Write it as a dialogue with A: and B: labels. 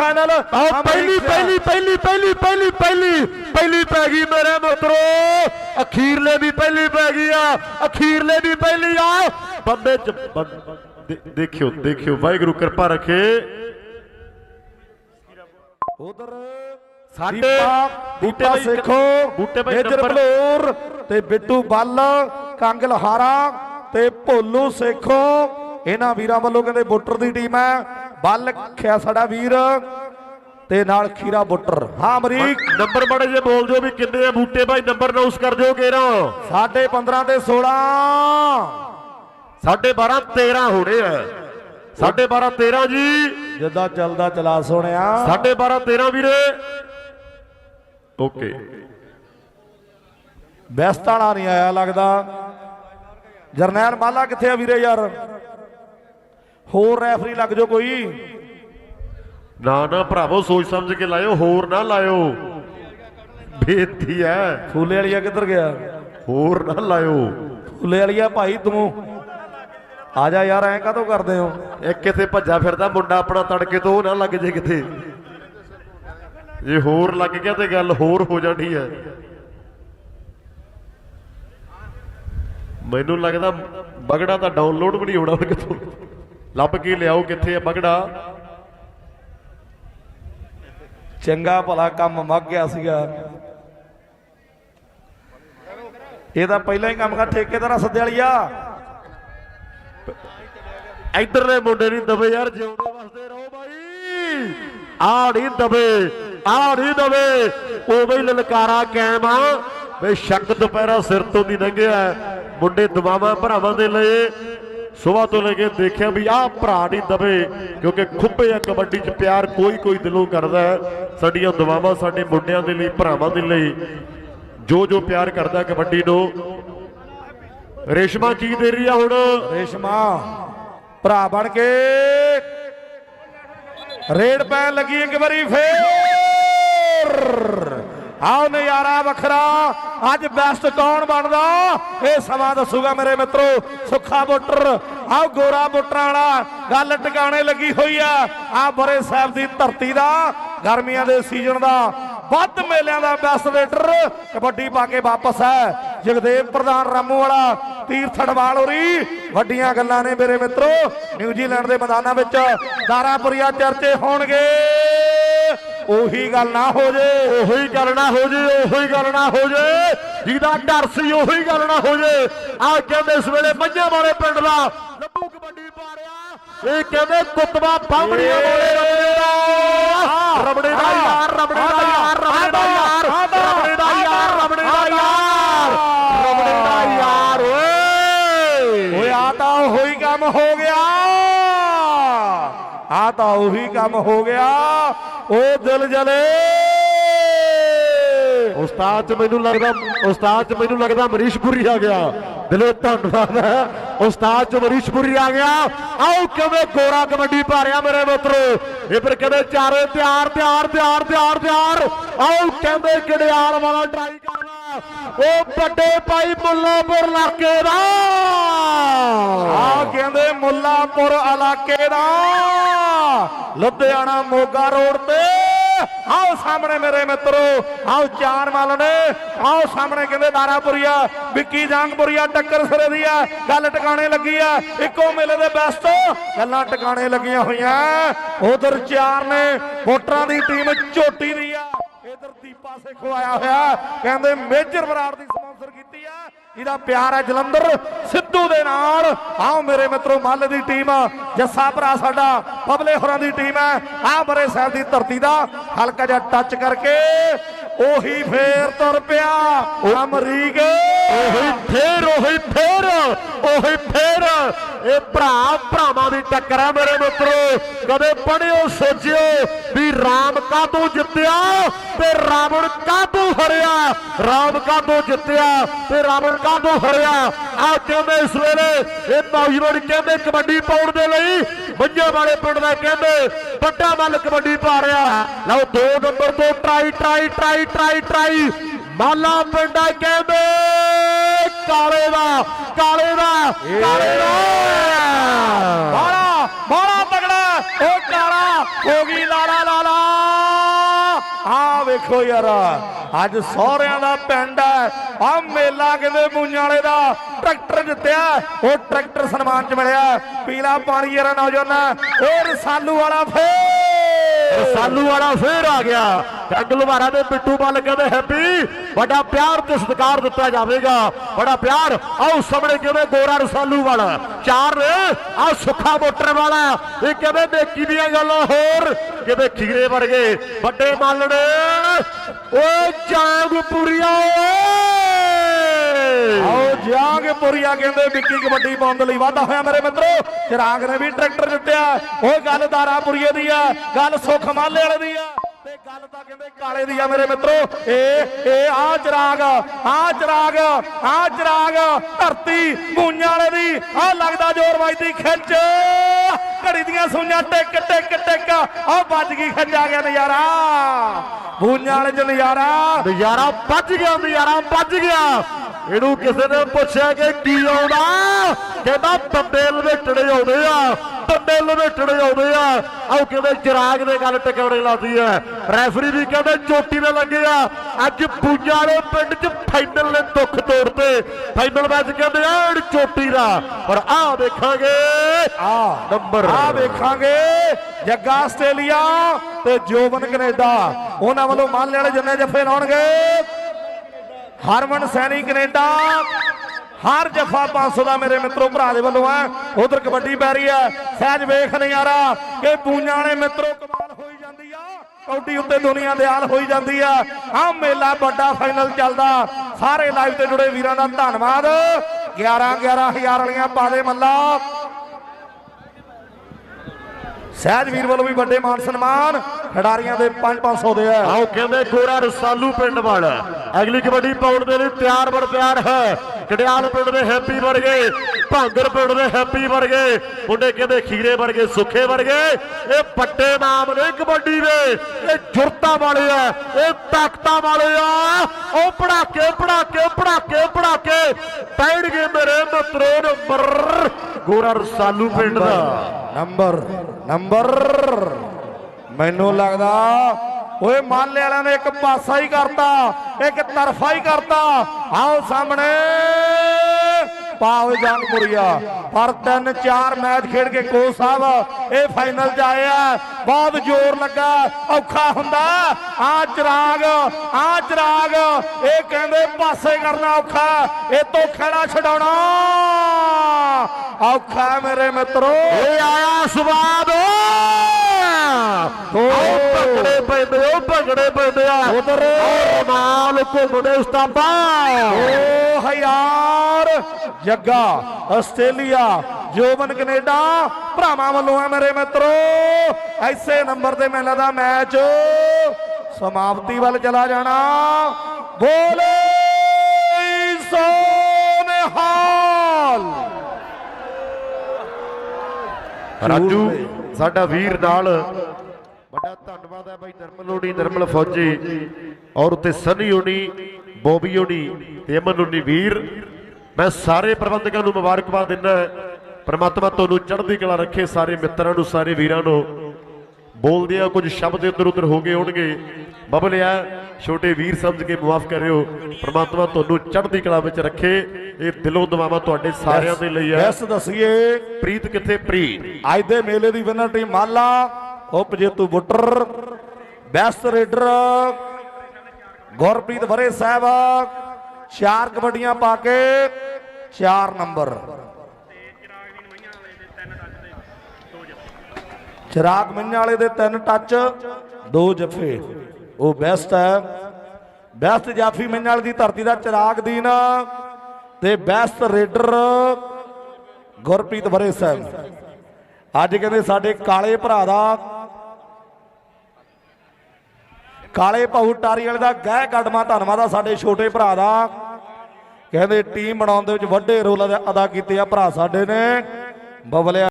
A: Final
B: ਆਹ ਪਹਿਲੀ ਪਹਿਲੀ ਪਹਿਲੀ ਪਹਿਲੀ ਪਹਿਲੀ ਪਹਿਲੀ ਪਹਿਲੀ ਪੈ ਗਈ ਮੇਰੇ ਮਿੱਤਰੋ। ਅਖੀਰਲੇ ਵੀ ਪਹਿਲੀ ਪੈ ਗਈ ਆ। ਅਖੀਰਲੇ ਵੀ ਪਹਿਲੀ ਆ। ਬੰਦੇ ਚ ਦੇਖਿਓ ਦੇਖਿਓ ਵਾਹਿਗੁਰੂ ਕਿਰਪਾ ਰੱਖੇ।
A: ਉਧਰ
B: ਸਾਡੇ ਬੂਟੇ
A: ਸੇਖੋ
B: ਬੂਟੇ ਬਾਈ
A: ਮੇਜਰ
B: ਨੰਬਰ-
A: ਬਲੂਰ ਤੇ ਬਿੱਟੂ ਬੱਲ ਕੰਗ ਲਹਾਰਾ ਤੇ ਭੋਲੂ ਸੇਖੋ। ਇਹਨਾਂ ਵੀਰਾਂ ਵੱਲੋਂ ਕਹਿੰਦੇ ਬੁੱਟਰ ਦੀ ਟੀਮ ਹੈ। ਬੱਲ ਖਿਆ ਸਾਡਾ ਵੀਰ ਤੇ ਨਾਲ ਖੀਰਾ ਬੁੱਟਰ। ਹਾਂ ਅਮਰੀਕ।
B: ਨੰਬਰ ਬੜੇ ਜੇ ਬੋਲ ਦਿਓ ਵੀ ਕਿੰਨੇ ਆ ਬੂਟੇ ਭਾਈ ਨੰਬਰ ਅਨਾਉਂਸ ਕਰ ਦਿਓ ਕੇਰਾ।
A: ਸਾਢੇ 15 ਤੇ 16
B: ਸਾਢੇ 12 13 ਹੋਣੇ ਆ। ਸਾਢੇ 12 13 ਜੀ।
A: ਜਿੱਦਾਂ ਚੱਲਦਾ ਚਲਾ ਸੋਹਣਿਆ।
B: ਸਾਢੇ 12 13 ਵੀਰੇ। ਓਕੇ।
A: ਬੈਸਟ ਵਾਲਾ ਨਹੀਂ ਆਇਆ ਲੱਗਦਾ। ਜਰਨੈਲ ਮਾਲਾ ਕਿੱਥੇ ਆ ਵੀਰੇ ਯਾਰ? ਹੋਰ ਰੈਫਰੀ ਲੱਗ ਜੋ ਕੋਈ।
B: ਨਾ ਨਾ ਭਰਾਵੋ ਸੋਚ ਸਮਝ ਕੇ ਲਾਇਓ ਹੋਰ ਨਾ ਲਾਇਓ। ਬੇਇੱਜ਼ਤੀ ਹੈ
A: ਫੂਲੇ ਵਾਲੀਆ ਕਿੱਧਰ ਗਿਆ?
B: ਹੋਰ ਨਾ ਲਾਇਓ।
A: ਫੂਲੇ ਵਾਲੀਆ ਭਾਈ ਤੂੰ। ਆ ਜਾ ਯਾਰ ਐਂ ਕਾਹਤੋਂ ਕਰਦੇ ਹੋ?
B: ਇਹ ਕਿਤੇ ਭੱਜਾ ਫਿਰਦਾ ਮੁੰਡਾ ਆਪਣਾ ਤੜਕੇ ਤੋਂ ਉਹ ਨਾ ਲੱਗ ਜੇ ਕਿਤੇ। ਜੇ ਹੋਰ ਲੱਗ ਗਿਆ ਤੇ ਗੱਲ ਹੋਰ ਹੋ ਜਾਣੀ ਹੈ ਮੈਨੂੰ ਲੱਗਦਾ ਬਗੜਾ ਤਾਂ ਡਾਊਨਲੋਡ ਵੀ ਨਹੀਂ ਹੋਣਾ ਹੁਣ ਕਿਥੋਂ। ਲੱਭ ਕੇ ਲਿਆਓ ਕਿੱਥੇ ਆ ਬਗੜਾ?
A: ਚੰਗਾ ਭਲਾ ਕੰਮ ਮੱਗ ਗਿਆ ਸੀਗਾ। ਇਹ ਤਾਂ ਪਹਿਲਾਂ ਹੀ ਕੰਮ ਕਰ ਠੇਕੇਦਾਰ ਸੱਦੇ ਵਾਲੀਆ।
B: ਇਧਰਲੇ ਮੁੰਡੇ ਨਹੀਂ ਦਵੇ ਯਾਰ ਜਿਉਂਦੇ ਵਸਦੇ ਰਹੋ ਬਾਈ। ਆ ਨਹੀਂ ਦਵੇ ਆ ਨਹੀਂ ਦਵੇ ਉਵੇਂ ਹੀ ਲਲਕਾਰਾ ਕਾਇਮ ਆ। ਵੇ ਸ਼ੱਕ ਦੁਪਹਿਰਾ ਸਿਰ ਤੋਂ ਨਹੀਂ ਲੰਘਿਆ। ਮੁੰਡੇ ਦਵਾਵਾਂ ਭਰਾਵਾਂ ਦੇ ਲਈ ਸਵੇਰ ਤੋਂ ਲੈ ਕੇ ਦੇਖਿਆ ਵੀ ਆਹ ਭਰਾ ਨਹੀਂ ਦਵੇ ਕਿਉਂਕਿ ਖੁੱਬੇ ਆ ਕਬੱਡੀ 'ਚ ਪਿਆਰ ਕੋਈ ਕੋਈ ਦਿਲੋਂ ਕਰਦਾ ਹੈ। ਸਾਡੀਆਂ ਦੁਆਵਾਂ ਸਾਡੇ ਮੁੰਡਿਆਂ ਦੇ ਲਈ, ਭਰਾਵਾਂ ਦੇ ਲਈ ਜੋ ਜੋ ਪਿਆਰ ਕਰਦਾ ਕਬੱਡੀ ਨੂੰ। ਰੇਸ਼ਮਾ ਕੀ ਦੇ ਰਹੀ ਆ ਹੁਣ?
A: ਰੇਸ਼ਮਾ, ਭਰਾ ਬਣ ਕੇ ਰੇਡ ਪੈਣ ਲੱਗੀ ਇੱਕ ਵਾਰੀ ਫੇਰ। ਆਓ ਨਜ਼ਾਰਾ ਵੱਖਰਾ। ਅੱਜ ਬੈਸਟ ਕੌਣ ਬਣਦਾ? ਇਹ ਸਮਾਂ ਦੱਸੂਗਾ ਮੇਰੇ ਮਿੱਤਰੋ, ਸੁੱਖਾ ਬੁੱਟਰ। ਆਓ ਗੋਰਾ ਬੁੱਟਰਾਂ ਵਾਲਾ, ਗੱਲ ਟਿਕਾਣੇ ਲੱਗੀ ਹੋਈ ਆ। ਆ ਬਰੇ ਸਾਹਿਬ ਦੀ ਧਰਤੀ ਦਾ, ਗਰਮੀਆਂ ਦੇ ਸੀਜ਼ਨ ਦਾ। ਵੱਧ ਮੇਲਿਆਂ ਦਾ ਬੈਸਟ ਰੇਡਰ ਕਬੱਡੀ ਪਾ ਕੇ ਵਾਪਸ ਹੈ। ਜਗਦੇਵ ਪ੍ਰਧਾਨ ਰਾਮੂ ਵਾਲਾ, ਤੀਰਥ ਅਡਵਾਲ ਹੋਰੀ। ਵੱਡੀਆਂ ਗੱਲਾਂ ਨੇ ਮੇਰੇ ਮਿੱਤਰੋ। ਨਿਊਜ਼ੀਲੈਂਡ ਦੇ ਮੈਦਾਨਾਂ ਵਿੱਚ ਦਾਰਾਪੁਰੀਆ ਚਰਚੇ ਹੋਣਗੇ। ਉਹੀ ਗੱਲ ਨਾ ਹੋ ਜੇ।
B: ਉਹੀ ਗੱਲ ਨਾ ਹੋ ਜੇ ਉਹੀ ਗੱਲ ਨਾ ਹੋ ਜੇ। ਜਿਹਦਾ ਡਰ ਸੀ ਉਹੀ ਗੱਲ ਨਾ ਹੋ ਜੇ। ਆ ਕਹਿੰਦੇ ਇਸ ਵੇਲੇ ਮੱਝਾਂ ਵਾਲੇ ਪਿੰਡ ਦਾ ਲੱਭੂ ਕਬੱਡੀ ਪਾ ਰਿਹਾ ਇਹ ਕਹਿੰਦੇ ਕੁੱਤਵਾ ਬਾਹਮਣੀਆਂ ਵਾਲੇ ਰਬੜੇ ਦਾ। ਰਬੜੇ ਦਾ ਯਾਰ ਰਬੜੇ ਦਾ ਯਾਰ ਰਬੜੇ ਦਾ ਯਾਰ ਰਬੜੇ ਦਾ ਯਾਰ ਰਬੜੇ ਦਾ ਯਾਰ ਰਬੜੇ ਦਾ ਯਾਰ ਓਏ।
A: ਓਏ ਆ ਤਾਂ ਉਹੀ ਕੰਮ ਹੋ ਗਿਆ। ਆ ਤਾਂ ਉਹੀ ਕੰਮ ਹੋ ਗਿਆ। ਉਹ ਦਿਲ ਜਲੇ।
B: ਉਸਤਾਦ ਚ ਮੈਨੂੰ ਲੱਗਦਾ, ਉਸਤਾਦ ਚ ਮੈਨੂੰ ਲੱਗਦਾ ਮਰੀਸ਼ਪੁਰੀ ਆ ਗਿਆ। ਦਿਲੋਂ ਧੰਨਵਾਦ ਉਸਤਾਦ ਚ ਮਰੀਸ਼ਪੁਰੀ ਆ ਗਿਆ। ਆਓ ਕਿਵੇਂ ਗੋਰਾ ਕਬੱਡੀ ਭਾਰਿਆ ਮੇਰੇ ਮਿੱਤਰੋ। ਇਹ ਫਿਰ ਕਹਿੰਦੇ ਚਾਰੇ ਤਿਆਰ ਤਿਆਰ ਤਿਆਰ ਤਿਆਰ ਤਿਆਰ। ਆਓ ਕਹਿੰਦੇ ਗੜਿਆਲ ਵਾਲਾ ਟਰਾਈ ਕਰਨਾ ਉਹ ਵੱਡੇ ਭਾਈ ਮੁੱਲਾਪੁਰ ਇਲਾਕੇ ਦਾ
A: ਮੁੱਲਾਪੁਰ ਇਲਾਕੇ ਦਾ ਲੁਧਿਆਣਾ ਮੋਗਾ ਰੋਡ ਤੇ। ਆਓ ਸਾਹਮਣੇ ਮੇਰੇ ਮਿੱਤਰੋ, ਆਓ ਚਾਰ ਮੱਲ ਨੇ। ਆਓ ਸਾਹਮਣੇ ਕਹਿੰਦੇ ਦਾਰਾਪੁਰੀਆ, ਵਿੱਕੀ ਜੰਗਪੁਰੀਆ ਟੱਕਰ ਸਿਰੇ ਦੀ ਆ। ਗੱਲ ਟਿਕਾਣੇ ਲੱਗੀ ਆ। ਇੱਕੋ ਮੇਲੇ ਦੇ ਬੈਸਟ। ਗੱਲਾਂ ਟਿਕਾਣੇ ਲੱਗੀਆਂ ਹੋਈਆਂ। ਉਧਰ ਚਾਰ ਨੇ, ਵੋਟਰਾਂ ਦੀ ਟੀਮ ਝੋਟੀ ਦੀ ਆ। ਇਧਰ ਦੀਪਾ ਸੇਖੋ ਆਇਆ ਹੋਇਆ। ਕਹਿੰਦੇ ਮੇਜਰ ਬਰਾੜ ਦੀ ਜਿਹਦਾ ਪਿਆਰ ਹੈ ਜਲੰਧਰ, ਸਿੱਧੂ ਦੇ ਨਾਲ। ਆਓ ਮੇਰੇ ਮਿੱਤਰੋ, ਮੱਲ ਦੀ ਟੀਮ ਜੱਸਾ ਭਰਾ ਸਾਡਾ ਪਬਲੇ ਹੋਰਾਂ ਦੀ ਟੀਮ ਹੈ। ਆ ਬਰੇ ਸਾਹਿਬ ਦੀ ਧਰਤੀ ਦਾ ਹਲਕਾ ਜਿਹਾ ਟੱਚ ਕਰਕੇ ਉਹੀ ਫੇਰ ਤੁਰ ਪਿਆ। ਅਮਰੀਕ।
B: ਉਹੀ ਫੇਰ ਉਹੀ ਫੇਰ ਉਹੀ ਫੇਰ। ਇਹ ਭਰਾ, ਭਰਾਵਾਂ ਦੀ ਟੱਕਰ ਹੈ ਮੇਰੇ ਮਿੱਤਰੋ। ਕਦੇ ਪੜਿਓ ਸੋਚਿਓ ਵੀ ਰਾਮ ਕਾਹਤੋਂ ਜਿੱਤਿਆ? ਤੇ ਰਾਵਣ ਕਾਹਤੋਂ ਹਰਿਆ? ਰਾਮ ਕਾਹਤੋਂ ਜਿੱਤਿਆ ਤੇ ਰਾਵਣ ਕਾਹਤੋਂ ਹਰਿਆ? ਆ ਕਹਿੰਦੇ ਇਸ ਵੇਲੇ ਇਹ ਨੌਜਵਾਨ ਕਹਿੰਦੇ ਕਬੱਡੀ ਪਾਉਣ ਦੇ ਲਈ ਮੰਝੇ ਵਾਲੇ ਪਿੰਡ ਦਾ ਕਹਿੰਦੇ ਵੱਡਾ ਮੱਲ ਕਬੱਡੀ ਪਾ ਰਿਹਾ ਲਓ ਦੋ ਨੰਬਰ ਤੋਂ try try try try try. ਮਾਲਾ ਪਿੰਡਾ ਕਹਿੰਦੇ ਕਾਲੇ ਦਾ ਕਾਲੇ ਦਾ ਕਾਲੇ ਦਾ
A: ਬਾਲਾ ਬਾਲਾ ਤਗੜਾ ਉਹ ਕਾਲਾ ਹੋ ਗਈ ਲਾਲਾ ਲਾਲਾ। ਵੇਖੋ ਯਾਰ, ਅੱਜ ਸਹੁਰਿਆਂ ਦਾ ਪਿੰਡ ਹੈ। ਆ ਮੇਲਾ ਕਹਿੰਦੇ ਮੂੰਆਂ ਵਾਲੇ ਦਾ? ਟਰੈਕਟਰ ਜਿੱਤਿਆ, ਉਹ ਟਰੈਕਟਰ ਸਨਮਾਨ ਚ ਮਿਲਿਆ। ਪੀਲਾ ਪਾਣੀ ਯਾਰ ਨੌਜਵਾਨ ਉਹ ਰਸਾਲੂ ਵਾਲਾ ਫੇਰ।
B: ਰਸਾਲੂ ਵਾਲਾ ਫੇਰ ਆ ਗਿਆ। ਰੰਗ ਲੁਹਾਰਾ ਦੇ ਪਿੱਟੂ ਬਲ ਕਹਿੰਦੇ ਹੈਪੀ ਵੱਡਾ ਪਿਆਰ ਤੇ ਸਤਿਕਾਰ ਦਿੱਤਾ ਜਾਵੇਗਾ। ਬੜਾ ਪਿਆਰ, ਆਓ ਸਾਹਮਣੇ ਕਿਵੇਂ ਗੋਰਾ ਰਸਾਲੂ ਵਾਲਾ। ਚਾਰ ਆ ਸੁੱਖਾ ਮੋਟਰ ਵਾਲਾ। ਇਹ ਕਿਵੇਂ ਦੇਖੀ ਦੀਆਂ ਗੱਲਾਂ ਹੋਰ? ਕਿਵੇਂ ਖੀਰੇ ਵਰਗੇ। ਵੱਡੇ ਮਾਲਣੇ, ਓਏ ਜਾਂਗਪੁਰੀਆ ਓਏ!
A: ਆਓ ਜਾਂਗਪੁਰੀਆ ਕਹਿੰਦੇ ਵਿੱਕੀ ਕਬੱਡੀ ਪਾਉਣ ਦੇ ਲਈ ਵਾਧਾ ਹੋਇਆ ਮੇਰੇ ਮਿੱਤਰੋ। ਚਿਰਾਗ ਨੇ ਵੀ ਟਰੈਕਟਰ ਜਿੱਤਿਆ। ਉਹ ਗੱਲ ਦਾਰਾਪੁਰੀਏ ਦੀ ਆ, ਗੱਲ ਸੁਖ ਮਾਲੇ ਵਾਲੇ ਦੀ ਆ। ਤੇ ਗੱਲ ਤਾਂ ਕਹਿੰਦੇ ਕਾਲੇ ਦੀ ਆ ਮੇਰੇ ਮਿੱਤਰੋ। ਇਹ ਇਹ ਆ ਚਿਰਾਗ ਆ ਚਿਰਾਗ ਆ ਚਿਰਾਗ। ਧਰਤੀ ਮੂੰਆਂ ਵਾਲੇ ਦੀ ਆ ਲੱਗਦਾ ਜ਼ੋਰ ਵੱਜਦੀ ਖਿੱਚ। ਘੜੀ ਦੀਆਂ ਸੂਈਆਂ ਟਿਕ ਟਿਕ ਟਿਕ। ਆ ਵੱਜ ਗਈ ਖਿੱਚ ਆ ਗਿਆ ਨਜ਼ਾਰਾ। ਮੂੰਆਂ ਵਾਲੇ ਚ ਨਜ਼ਾਰਾ।
B: ਨਜ਼ਾਰਾ ਵੱਜ ਗਿਆ ਨਜ਼ਾਰਾ ਵੱਜ ਗਿਆ। ਇਹਨੂੰ ਕਿਸੇ ਨੇ ਪੁੱਛਿਆ ਕਿ ਕੀ ਆਉਂਦਾ? ਕਹਿੰਦਾ ਬੰਦੇ ਲਵੇਟੜੇ ਆਉਂਦੇ ਆ। ਬੰਦੇ ਲਵੇਟੜੇ ਆਉਂਦੇ ਆ। ਆਓ ਕਹਿੰਦੇ ਚਿਰਾਗ ਦੇ ਗੱਲ ਟਿਕਾਣੇ ਲਾਦੀ ਐ ਰੈਫਰੀ ਵੀ ਕਹਿੰਦੇ ਚੋਟੀ ਦੇ ਲੱਗੇ ਆ। ਅੱਜ ਪੂਜਾ ਵਾਲੇ ਪਿੰਡ 'ਚ ਫਾਈਨਲ ਨੇ ਦੁੱਖ ਤੋੜਤੇ। ਫਾਈਨਲ ਮੈਚ ਕਹਿੰਦੇ ਆ ਚੋਟੀ ਦਾ। ਪਰ ਆਹ ਦੇਖਾਂਗੇ।
A: ਆ
B: ਨੰਬਰ
A: ਆ ਵੇਖਾਂਗੇ ਜੱਗਾ ਆਸਟ੍ਰੇਲੀਆ ਤੇ ਜੋਬਨ ਕੈਨੇਡਾ। ਉਹਨਾਂ ਵੱਲੋਂ ਮਾਲੇ ਵਾਲੇ ਜਿੰਨੇ ਜੱਫੇ ਲਾਉਣਗੇ। ਹਰਮਨ ਸੈਣੀ ਕੈਨੇਡਾ। ਹਰ ਜੱਫਾ 500 ਦਾ ਮੇਰੇ ਮਿੱਤਰੋ ਭਰਾ ਦੇ ਵੱਲੋਂ ਆ। ਉਧਰ ਕਬੱਡੀ ਪੈ ਰਹੀ ਆ ਸਹਿਜ ਵੇਖ ਨਜ਼ਾਰਾ ਕਿ ਪੂੰਜਾਂ ਵਾਲੇ ਮਿੱਤਰੋ ਕਮਾਲ ਹੋਈ ਜਾਂਦੀ ਆ। ਕੌਡੀ ਉੱਤੇ ਦੁਨੀਆ ਦੇ ਹਾਲ ਹੋਈ ਜਾਂਦੀ ਆ। ਆ ਮੇਲਾ ਵੱਡਾ ਫਾਈਨਲ ਚੱਲਦਾ। ਸਾਰੇ ਲਾਈਵ ਤੇ ਜੁੜੇ ਵੀਰਾਂ ਦਾ ਧੰਨਵਾਦ। 11 11000 ਵਾਲੀਆਂ ਪਾਲੇ ਦੇ ਮੱਲਾ। ਸਹਿਜ ਵੀਰ ਵੱਲੋਂ ਵੀ ਵੱਡੇ ਮਾਨ ਸਨਮਾਨ। ਖਿਡਾਰੀਆਂ ਦੇ 5-500 ਦੇ ਆ।
B: ਆਓ ਕਹਿੰਦੇ ਗੋਰਾ ਰਸਾਲੂ ਪਿੰਡ ਵਾਲਾ। ਅਗਲੀ ਕਬੱਡੀ ਪਾਉਣ ਦੇ ਲਈ ਤਿਆਰ ਬਰ ਤਿਆਰ ਹੈ। ਕੜਿਆਲ ਪਿੰਡ ਦੇ ਹੈਪੀ ਵਰਗੇ ਭਾਂਗਰ ਪਿੰਡ ਦੇ ਹੈਪੀ ਵਰਗੇ ਮੁੰਡੇ ਕਹਿੰਦੇ ਖੀਰੇ ਵਰਗੇ ਸੁੱਖੇ ਵਰਗੇ ਇਹ ਵੱਡੇ ਨਾਮ ਨੇ ਕਬੱਡੀ ਦੇ ਇਹ ਜੁਰਤਾਂ ਵਾਲੇ ਆ, ਇਹ ਤਾਕਤਾਂ ਵਾਲੇ ਆ। ਉਹ ਪੜਾਕੇ ਪੜਾਕੇ ਪੜਾਕੇ ਪੜਾਕੇ, ਪੈਣਗੇ ਮੇਰੇ ਮਿੱਤਰੋ ਨੰਬਰ। ਗੋਰਾ ਰਸਾਲੂ ਪਿੰਡ ਦਾ।
A: Number number. ਮੈਨੂੰ ਲੱਗਦਾ ਓਏ ਮਾਲੇ ਵਾਲਿਆਂ ਨੇ ਇੱਕ ਪਾਸਾ ਹੀ ਕਰਤਾ, ਇੱਕ ਤਰਫਾ ਹੀ ਕਰਤਾ। ਆਓ ਸਾਹਮਣੇ। ਪਾਓ ਜੰਗਪੁਰੀਆ ਪਰ ਤਿੰਨ ਚਾਰ ਮੈਚ ਖੇਡ ਕੇ ਕੋਚ ਸਾਹਿਬ, ਇਹ ਫਾਈਨਲ 'ਚ ਆਏ ਆ। ਬਹੁਤ ਜ਼ੋਰ ਲੱਗਾ, ਔਖਾ ਹੁੰਦਾ। ਆ ਚਿਰਾਗ ਆ ਚਿਰਾਗ। ਇਹ ਕਹਿੰਦੇ ਪਾਸੇ ਕਰਨਾ ਔਖਾ, ਇਹ ਤੋਂ ਖੇੜਾ ਛਡਾਉਣਾ। ਔਖਾ ਮੇਰੇ ਮਿੱਤਰੋ।
B: ਇਹ ਆਇਆ ਸਵਾਦ ਪੈਂਦੇ ਪੈਂਦੇ ਆ।
A: ਉਧਰ।
B: ਘੁੰਮਦੇ
A: ਹਯਾਰ ਜੱਗਾ ਆਸਟ੍ਰੇਲੀਆ ਜੋਬਨ ਕੈਨੇਡਾ। ਭਰਾਵਾਂ ਵੱਲੋਂ ਹੈ ਮੇਰੇ ਮਿੱਤਰੋ ਐਸੇ ਨੰਬਰ ਤੇ ਮੇਲਾ ਦਾ ਮੈਚ। ਸਮਾਪਤੀ ਵੱਲ ਚਲਾ ਜਾਣਾ। ਬੋਲੇ ਸੋਨਹਾਲ।
B: ਰਾਜੂ ਸਾਡਾ ਵੀਰ ਨਾਲ ਵੱਡਾ ਧੰਨਵਾਦ ਹੈ ਬਾਈ ਨਰਮਲ ਹੋਣੀ ਨਰਮਲ ਫੌਜੀ ਔਰ ਉੱਤੇ ਸਨੀ ਹੋਣੀ ਬੋਬੀ ਹੋਣੀ ਤੇ ਅਮਨ ਹੋਣੀ ਵੀਰ। ਮੈਂ ਸਾਰੇ ਪ੍ਰਬੰਧਕਾਂ ਨੂੰ ਮੁਬਾਰਕਬਾਦ ਦਿੰਦਾ ਪਰਮਾਤਮਾ ਤੁਹਾਨੂੰ ਚੜ੍ਹਦੀ ਕਲਾ ਰੱਖੇ ਸਾਰੇ ਮਿੱਤਰਾਂ ਨੂੰ ਸਾਰੇ ਵੀਰਾਂ ਨੂੰ। ਬੋਲਦੇ ਆ ਕੁਝ ਸ਼ਬਦ ਇੱਧਰ ਉੱਧਰ ਹੋ ਗਏ ਹੋਣਗੇ। ਬਬਲਿਆ ਛੋਟੇ ਵੀਰ ਸਮਝ ਕੇ ਮਾਫ ਕਰਿਓ। ਪ੍ਰਮਾਤਮਾ ਤੁਹਾਨੂੰ ਚੜ੍ਹਦੀ ਕਲਾ ਵਿੱਚ ਰੱਖੇ। ਇਹ ਦਿਲੋਂ ਦੁਆਵਾਂ ਤੁਹਾਡੇ ਸਾਰਿਆਂ ਦੇ ਲਈ ਹੈ
A: ਯੈਸ ਦਸੀਏ।
B: ਪ੍ਰੀਤ ਕਿੱਥੇ? ਪ੍ਰੀਤ।
A: ਅੱਜ ਦੇ ਮੇਲੇ ਦੀ ਵਿਨਰ ਟੀਮ ਮਾਲਾ। ਉਪ ਜੇਤੂ ਬੁੱਟਰ ਬੈਸਟ ਰੇਡਰ ਗੁਰਪ੍ਰੀਤ ਵਰੇ ਸਾਹਿਬ, ਚਾਰ ਕਬੱਡੀਆਂ ਪਾ ਕੇ ਚਾਰ ਨੰਬਰ। ਚਿਰਾਗ ਮੰਨਿਆ ਵਾਲੇ ਦੇ ਤਿੰਨ ਟੱਚ, ਦੋ ਜਫੇ। ਉਹ ਬੈਸਟ ਹੈ। ਬੈਸਟ ਜਾਫੀ ਮੰਨਿਆ ਵਾਲੇ ਦੀ ਧਰਤੀ ਦਾ ਚਿਰਾਗ ਦੀਨ ਤੇ ਬੈਸਟ ਰੇਡਰ ਗੁਰਪ੍ਰੀਤ ਵਰੇ ਸਾਹਿਬ। ਅੱਜ ਕਹਿੰਦੇ ਸਾਡੇ ਕਾਲੇ ਭਰਾ ਦਾ ਕਾਲੇ ਭਾਊ ਟਾਰੀ ਵਾਲੇ ਦਾ ਗਹਿ ਕੱਢਮਾ ਧੰਨਵਾਦ ਆ ਸਾਡੇ ਛੋਟੇ ਭਰਾ ਦਾ। ਕਹਿੰਦੇ ਟੀਮ ਬਣਾਉਣ ਦੇ ਵਿੱਚ ਵੱਡੇ ਰੋਲ ਅਦਾ ਕੀਤੇ ਆ ਭਰਾ ਸਾਡੇ ਨੇ। ਬਬਲਿਆ